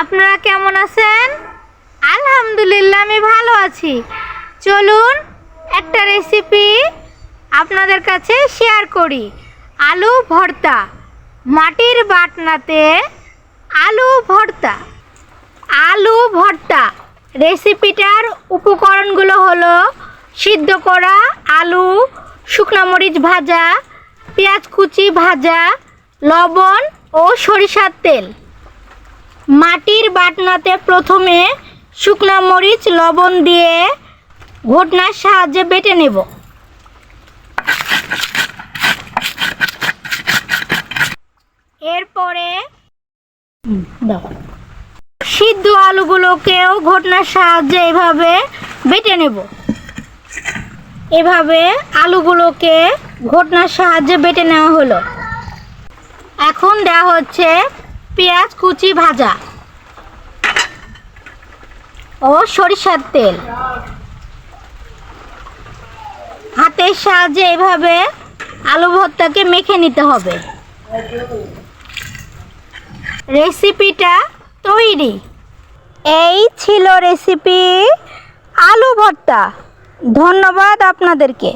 আপনারা কেমন আছেন? আলহামদুলিল্লাহ, আমি ভালো আছি। চলুন একটা রেসিপি আপনাদের কাছে শেয়ার করি। আলু ভর্তা, মাটির বাটনাতে আলু ভর্তা। আলু ভর্তা রেসিপিটার উপকরণগুলো হলো সিদ্ধ করা আলু, শুকনো মরিচ ভাজা, পেঁয়াজ কুচি ভাজা, লবণ ও সরিষার তেল। মাটির বাটনাতে প্রথমে শুকনো মরিচ, লবণ দিয়ে ঘটনার সাহায্যে বেটে নেব। এরপরে সিদ্ধ আলুগুলোকেও ঘটনার সাহায্যে এভাবে বেটে নেব। এভাবে আলুগুলোকে ঘটনার সাহায্যে বেটে নেওয়া হলো। এখন দেওয়া হচ্ছে পেঁয়াজ কুচি ভাজা ও সরিষার তেল। হাতের সাহায্যে এভাবে আলু ভর্তাকে মেখে নিতে হবে। রেসিপিটা তৈরি। এই ছিল রেসিপি আলু ভর্তা। ধন্যবাদ আপনাদেরকে।